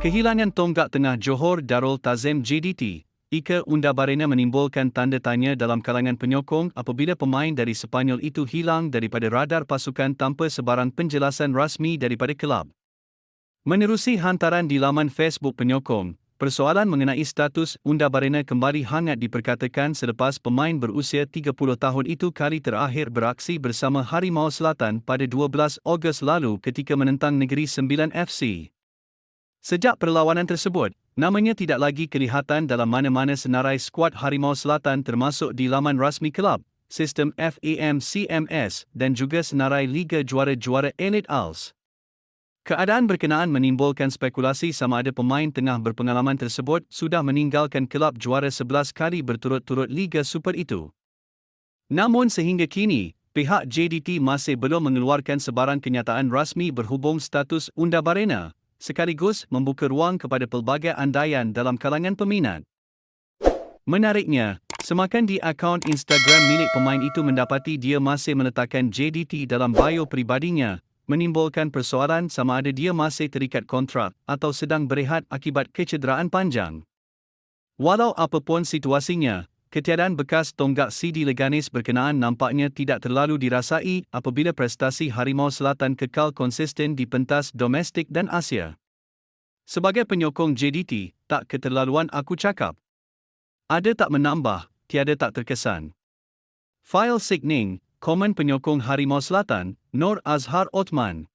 Kehilangan tonggak tengah Johor Darul Tazim JDT, Ika Undabarena menimbulkan tanda tanya dalam kalangan penyokong apabila pemain dari Sepanyol itu hilang daripada radar pasukan tanpa sebarang penjelasan rasmi daripada kelab. Menerusi hantaran di laman Facebook penyokong, persoalan mengenai status Undabarena kembali hangat diperkatakan selepas pemain berusia 30 tahun itu kali terakhir beraksi bersama Harimau Selatan pada 12 Ogos lalu ketika menentang Negeri Sembilan FC. Sejak perlawanan tersebut, namanya tidak lagi kelihatan dalam mana-mana senarai skuad Harimau Selatan termasuk di laman rasmi kelab, sistem FAM CMS dan juga senarai Liga Juara-Juara Elite ALS. Keadaan berkenaan menimbulkan spekulasi sama ada pemain tengah berpengalaman tersebut sudah meninggalkan kelab juara 11 kali berturut-turut Liga Super itu. Namun sehingga kini, pihak JDT masih belum mengeluarkan sebarang kenyataan rasmi berhubung status Unda Barena, sekaligus membuka ruang kepada pelbagai andaian dalam kalangan peminat. Menariknya, semakan di akaun Instagram milik pemain itu mendapati dia masih meletakkan JDT dalam bio pribadinya, menimbulkan persoalan sama ada dia masih terikat kontrak atau sedang berehat akibat kecederaan panjang. Walau apapun situasinya, ketiadaan bekas tonggak CD Leganis berkenaan nampaknya tidak terlalu dirasai apabila prestasi Harimau Selatan kekal konsisten di pentas domestik dan Asia. Sebagai penyokong JDT, tak keterlaluan aku cakap. Ada tak menambah, tiada tak terkesan. File Signing, komen penyokong Harimau Selatan, Nur Azhar Othman.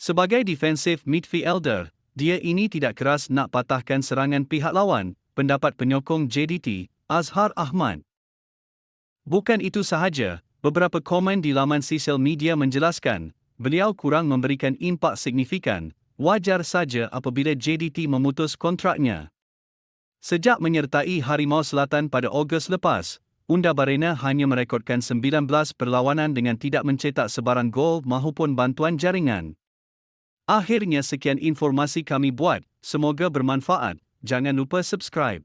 Sebagai defensive midfielder, dia ini tidak keras nak patahkan serangan pihak lawan, pendapat penyokong JDT, Azhar Ahmad. Bukan itu sahaja, beberapa komen di laman sosial media menjelaskan, beliau kurang memberikan impak signifikan, wajar saja apabila JDT memutus kontraknya. Sejak menyertai Harimau Selatan pada Ogos lepas, Unda Barena hanya merekodkan 19 perlawanan dengan tidak mencetak sebarang gol maupun bantuan jaringan. Akhirnya sekian informasi kami buat, semoga bermanfaat. Jangan lupa subscribe.